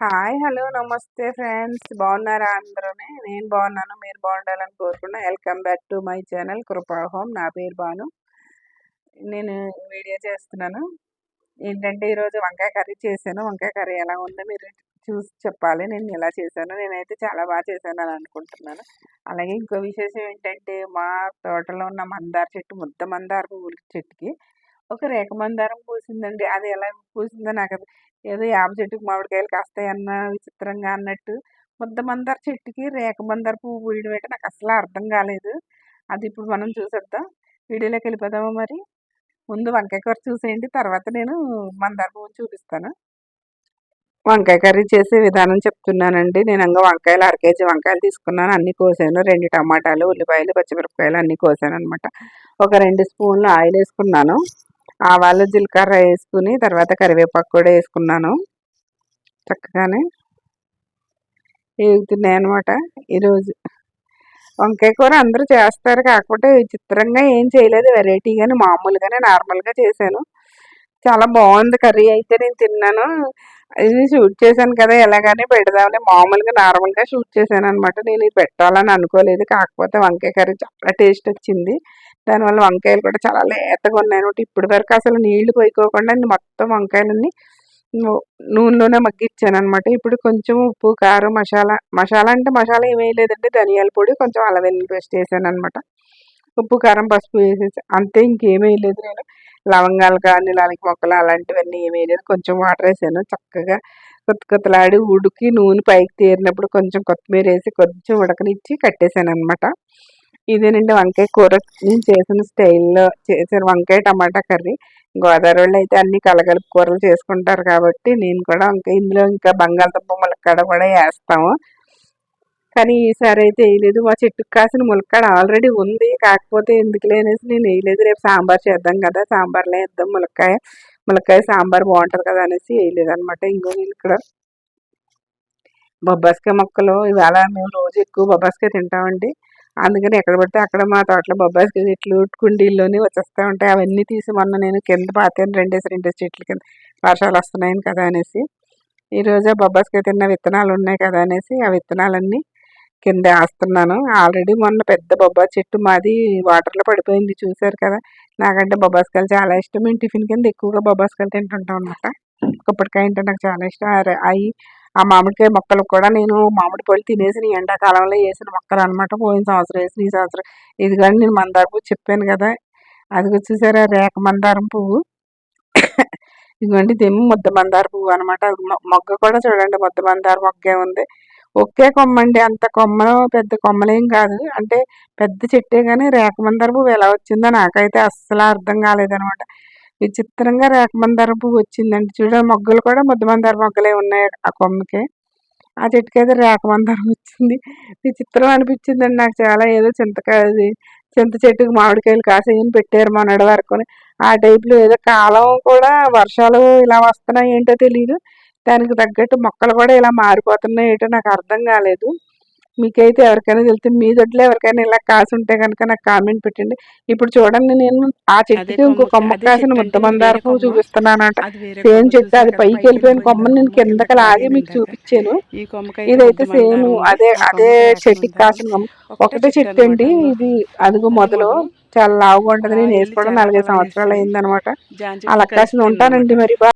Hi hello నమస్తే friends. బాగున్నారా అందరూనే? నేను బాగున్నాను మీరు బాగుండాలని కోరుకున్నా welcome back to my channel Krupa home. నా పేరు బాను నేను వీడియో చేస్తున్నాను. ఏంటంటే ఈరోజు వంకాయ కర్రీ చేశాను. వంకాయ కర్రీ ఎలా ఉందో మీరు చూసి చెప్పాలి. నేను ఎలా చేశాను? నేనైతే చాలా బాగా చేశాను అని అనుకుంటున్నాను. అలాగే ఇంకో విశేషం ఏంటంటే మా తోటలో ఉన్న మందార చెట్టు ముద్ద మందార పువ్వుల చెట్టుకి ఒక రేఖ మందారం పూసిందండి. అది ఎలా పూసిందో నాకు ఏదో యాప చెట్టుకి మామిడికాయలు కాస్తాయి అన్న విచిత్రంగా అన్నట్టు ముద్ద మందార చెట్టుకి రేఖ మందార పువ్వు పూయడం అంటే నాకు అసలు అర్థం కాలేదు. అది ఇప్పుడు మనం చూసేద్దాం. వీడియోలోకి వెళ్ళిపోదామా మరి? ముందు వంకాయ కూర చూసేయండి. తర్వాత నేను మందార పువ్వు చూపిస్తాను. వంకాయ కర్రీ చేసే విధానం చెప్తున్నానండి. నేను ఇంకా వంకాయలు అర కేజీ వంకాయలు తీసుకున్నాను. అన్ని కోసాను. రెండు టమాటాలు ఉల్లిపాయలు పచ్చిమిరపకాయలు అన్నీ కోసాను అనమాట ఒక రెండు స్పూన్లు ఆయిల్ వేసుకున్నాను ఆవాలు జీలకర్ర వేసుకుని తర్వాత కరివేపాకు కూడా వేసుకున్నాను. చక్కగానే వేగుతున్నాయి అనమాట ఈరోజు వంకాయ కూర అందరూ చేస్తారు. కాకపోతే విచిత్రంగా ఏం చేయలేదు. వెరైటీగానే మామూలుగానే నార్మల్గా చేశాను. చాలా బాగుంది కర్రీ అయితే నేను తిన్నాను. ఇది షూట్ చేశాను కదా ఎలాగానే పెడదామని మామూలుగా నార్మల్గా షూట్ చేశాను అనమాట నేను ఇది పెట్టాలని అనుకోలేదు. కాకపోతే వంకాయ కర్రీ చాలా టేస్ట్ వచ్చింది. దానివల్ల వంకాయలు కూడా చాలా లేతగా ఉన్నాయి. అనమాట ఇప్పటి వరకు అసలు నీళ్ళు పోయికోకుండా మొత్తం వంకాయలన్నీ నూనెలోనే మగ్గిచ్చాను అనమాట ఇప్పుడు కొంచెం ఉప్పు కారం మసాలా మసాలా అంటే మసాలా ఏమీ లేదంటే ధనియాల పొడి కొంచెం అల్లం వెల్లుల్లి పేస్ట్ వేసాను అనమాట ఉప్పు కారం పసుపు వేసేసి అంతే ఇంకేమీ లేదు నేను. లవంగాలు కానీ లాలికి మొక్కలు అలాంటివన్నీ ఏమీ లేదు. కొంచెం వాటర్ వేసాను చక్కగా. కొత్త కొత్తలాడి ఉడికి నూనె పైకి తీరినప్పుడు కొంచెం కొత్తిమీర వేసి కొంచెం ఉడకనిచ్చి కట్టేశాను అనమాట ఇదేనండి వంకాయ కూర. నేను చేసిన స్టైల్లో చేసిన వంకాయ టమాటా కర్రీ. గోదావరి వాళ్ళు అయితే అన్ని కలగలుపు కూరలు చేసుకుంటారు కాబట్టి నేను కూడా ఇంకా ఇందులో ఇంకా బంగాళదుంప ములక్కాడ కూడా వేస్తాము. కానీ ఈసారి అయితే వేయలేదు. మా చెట్టుకు కాసిన ములక్కాడ ఆల్రెడీ ఉంది. కాకపోతే ఎందుకు లేనేసి నేను వేయలేదు. రేపు సాంబార్ చేద్దాం కదా. సాంబార్లో వేద్దాం ములక్కాయ. ములక్కాయ సాంబార్ బాగుంటుంది కదా అనేసి వేయలేదు అనమాట ఇంకో నేను ఇక్కడ బొబ్బాస్కాయ మొక్కలు. ఇవాళ మేము రోజు ఎక్కువ బొబ్బాస్కాయ తింటామండి. అందుకని ఎక్కడ పడితే అక్కడ మా తోటలో బొబ్బాయి చెట్లు కుండీల్లోనే వచ్చేస్తూ ఉంటాయి. అవన్నీ తీసి మొన్న నేను కింద పాతాను రెండేసి రెండేసి చెట్ల కింద వర్షాలు వస్తున్నాయని కదా అనేసి. ఈరోజు బొబ్బాస్కాయ తిన్న విత్తనాలు ఉన్నాయి కదా అనేసి ఆ విత్తనాలన్నీ కింద వేస్తున్నాను. ఆల్రెడీ మొన్న పెద్ద బొబ్బాయి చెట్టు మాది వాటర్లో పడిపోయింది చూసారు కదా. నాకంటే బొబ్బాస్కాయలు చాలా ఇష్టం. మేము టిఫిన్ కింద ఎక్కువగా బొబ్బాస్కాయలు తింటుంటాం అనమాట కొబ్బరికాయ అంటే నాకు చాలా ఇష్టం. అవి ఆ మామిడికాయ మొక్కలు కూడా నేను మామిడి పళ్ళు తినేసిన ఎండాకాలంలో వేసిన మొక్కలు అనమాట పోయిన సంవత్సరం వేసిన ఈ సంవత్సరం. ఇది కానీ నేను మందార పువ్వు చెప్పాను కదా. అది చూసారా రేఖ మందారం పువ్వు. ఇదిగోండి ఇదేమో ముద్ద మందార పువ్వు అనమాట మొగ్గ కూడా చూడండి ముద్ద మందార మొగ్గే ఉంది. ఒకే కొమ్మ అండి అంత కొమ్మలు పెద్ద కొమ్మలేం కాదు. అంటే పెద్ద చెట్టే కానీ రేఖ మందార పువ్వు ఎలా వచ్చిందో నాకైతే అస్సలు అర్థం కాలేదనమాట విచిత్రంగా రేఖమందార పువ్వు వచ్చిందండి. చూడ మొగ్గలు కూడా ముద్దమందార మొగ్గలే ఉన్నాయి ఆ కొమ్మకి. ఆ చెట్టుకి అయితే రేఖమందారం వచ్చింది. విచిత్రం అనిపించిందండి నాకు చాలా. ఏదో చింతకాయ చింత చెట్టుకు మామిడికాయలు కాసేయని పెట్టారు మొన్నటి వరకు ఆ టైప్లో ఏదో కాలం కూడా వర్షాలు ఇలా వస్తున్నాయి ఏంటో తెలియదు దానికి తగ్గట్టు మొక్కలు కూడా ఇలా మారిపోతున్నాయి ఏంటో నాకు అర్థం కాలేదు. మీకైతే ఎవరికైనా తెలిస్తే మీ దొడ్లో ఎవరికైనా ఇలా కాసి ఉంటే కనుక నాకు కామెంట్ పెట్టండి. ఇప్పుడు చూడండి నేను ఆ చెట్టుకి ఇంకో కొమ్మ కాసిన ముద్దమందార పువ్వు చూపిస్తున్నానంట. సేమ్ చెట్టు అది పైకి వెళ్ళిపోయిన కొమ్మని నేను కిందకి లాగి మీకు చూపించాను. ఇదైతే సేమ్ అదే అదే చెట్టుకి కాసిన కొమ్మ. ఒకటే చెట్టు అండి. ఇది అదిగో మొదలు. చాలా లావుగా ఉంటుంది. నేను వేసుకోవడం నాలుగైదు సంవత్సరాలు అయిందనమాట. అలా కాసిన ఉంటానండి మరి.